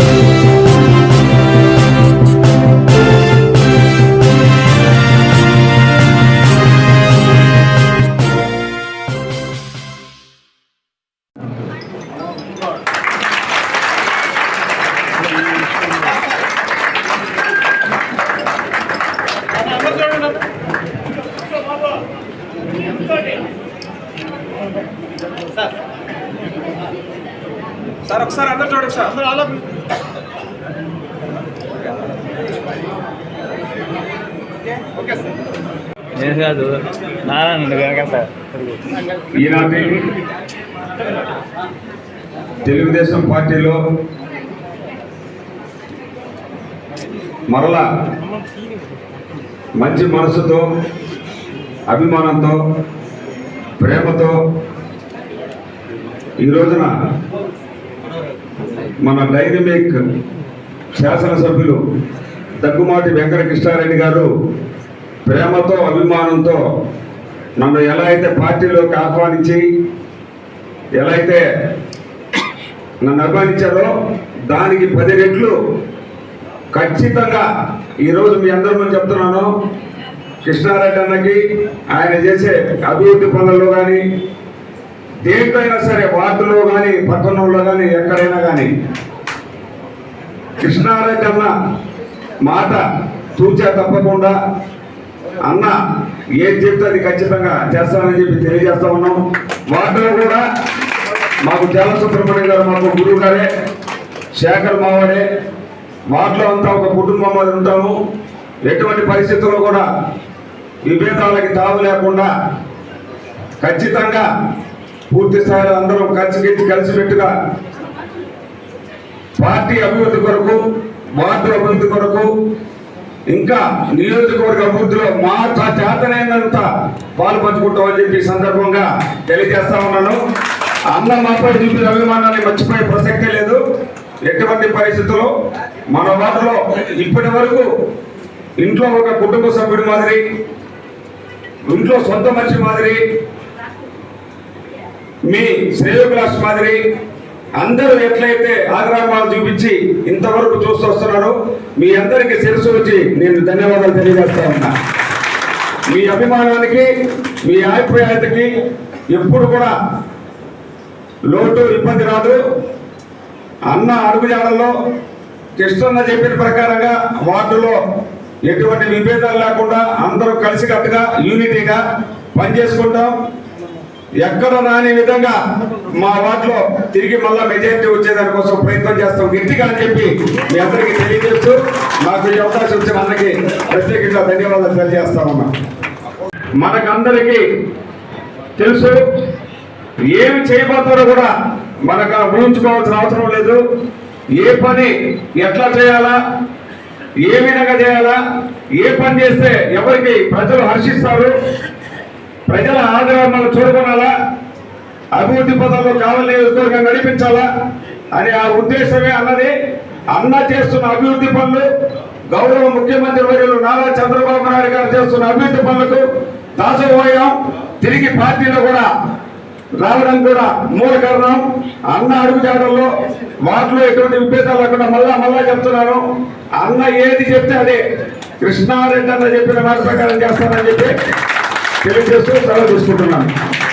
you. Sir ఒకసారి అందరు చూడండి సార్. అందరూ అలా ఓకే సార్. నేను కాదు నారాయణ సార్. ఈనాటి తెలుగుదేశం పార్టీలో మరలా మంచి మనసుతో అభిమానంతో ప్రేమతో ఈ రోజున మన డైనమిక్ శాసనసభ్యులు దగ్గుమాటి వెంకటకృష్ణారెడ్డి గారు ప్రేమతో అభిమానంతో నన్ను ఎలా అయితే పార్టీలోకి ఆహ్వానించి ఎలా అయితే నన్ను అభిమానించారో దానికి పది రెట్లు ఖచ్చితంగా ఈరోజు మీ అందరి ముందు చెప్తున్నాను. కృష్ణారెడ్డి అన్నకి ఆయన చేసే అభివృద్ధి పనుల్లో కానీ దేంట్లో సరే వార్డులో కానీ పట్టణంలో కానీ ఎక్కడైనా కానీ కృష్ణారెడ్డి అన్న మాట తూచా తప్పకుండా అన్న ఏం చెప్తే అది ఖచ్చితంగా చేస్తానని చెప్పి తెలియజేస్తా ఉన్నాం. వాటిలో కూడా మాకు చాలా సుబ్రహ్మణ్యం గారు మాకు గురువు గారే శేఖర్ మావాడే వాటిలో అంతా ఒక కుటుంబం మీద ఉంటాము. ఎటువంటి పరిస్థితుల్లో కూడా విభేదాలకి తావు లేకుండా ఖచ్చితంగా పూర్తి స్థాయిలో అందరం కలిసి కలిసిపెట్టుగా పార్టీ అభివృద్ధి కొరకు వార్డు అభివృద్ధి కొరకు ఇంకా నియోజకవర్గ అభివృద్ధిలో మా చేతనైనంత పాలు పంచుకుంటామని చెప్పి సందర్భంగా తెలియజేస్తా ఉన్నాను. అన్న మాపై చూపిన అభిమానాన్ని మర్చిపోయే ప్రసక్తే లేదు. ఎటువంటి పరిస్థితుల్లో మన వాటిలో ఇప్పటి వరకు ఇంట్లో ఒక కుటుంబ సభ్యుడి మాదిరి ఇంట్లో సొంత మనిషి మాదిరి మీ శ్రేయోభిలాష్ మాదిరి అందరూ ఎట్లయితే ఆగ్రహాలు చూపించి ఇంతవరకు చూస్తూ వస్తున్నారో మీ అందరికీ శిరస్సు వచ్చి నేను ధన్యవాదాలు తెలియజేస్తా ఉన్నా. మీ అభిమానానికి మీ ఆప్యాయతకి ఎప్పుడు కూడా లోటు ఇబ్బంది రాదు. అన్న అడుగుజాడల్లో కృష్ణన్న చెప్పిన ప్రకారంగా వార్డులో ఎటువంటి విభేదాలు లేకుండా అందరూ కలిసికట్టుగా యూనిటీగా పనిచేసుకుంటాం. ఎక్కడ రాని విధంగా మా వార్డులో తిరిగి మళ్ళా మెజారిటీ వచ్చేదాని కోసం ప్రయత్నం చేస్తాం. గట్టిగా అని చెప్పి మీ అందరికీ తెలియజేస్తూ నాకు ఈ అవకాశం వచ్చిన అందరికీ ప్రత్యేకంగా ధన్యవాదాలు తెలియజేస్తామన్నా మనకందరికీ తెలుసు ఏమి చేయబోతారో కూడా మనకు ఊహించుకోవాల్సిన అవసరం లేదు. ఏ పని ఎట్లా చేయాలా ఏ విధంగా చేయాలా ఏ పని చేస్తే ఎవరికి ప్రజలు హర్షిస్తారు ప్రజల ఆదరణ మనం అభివృద్ధి పదంలో కావాలి నియోజకవర్గం నడిపించాలా? అనే ఆ ఉద్దేశమే అన్నది అన్న చేస్తున్న అభివృద్ధి పనులు గౌరవ ముఖ్యమంత్రి వర్యులు నారా చంద్రబాబు నాయుడు గారు చేస్తున్న అభివృద్ధి పనులకు దాసపోయాం తిరిగి పార్టీలో కూడా రావడం కూడా మూల కారణం. అన్న అడుగుజాడల్లో వాటిలో ఎటువంటి విభేదాలు లేకుండా మళ్ళా మళ్ళా చెప్తున్నాను. అన్న ఏది చెప్తే అదే. కృష్ణారెడ్డి అన్న చెప్పిన మాట ప్రకారం చేస్తానని చెప్పి తెలియజేస్తూ సెలవు తీసుకుంటున్నాను.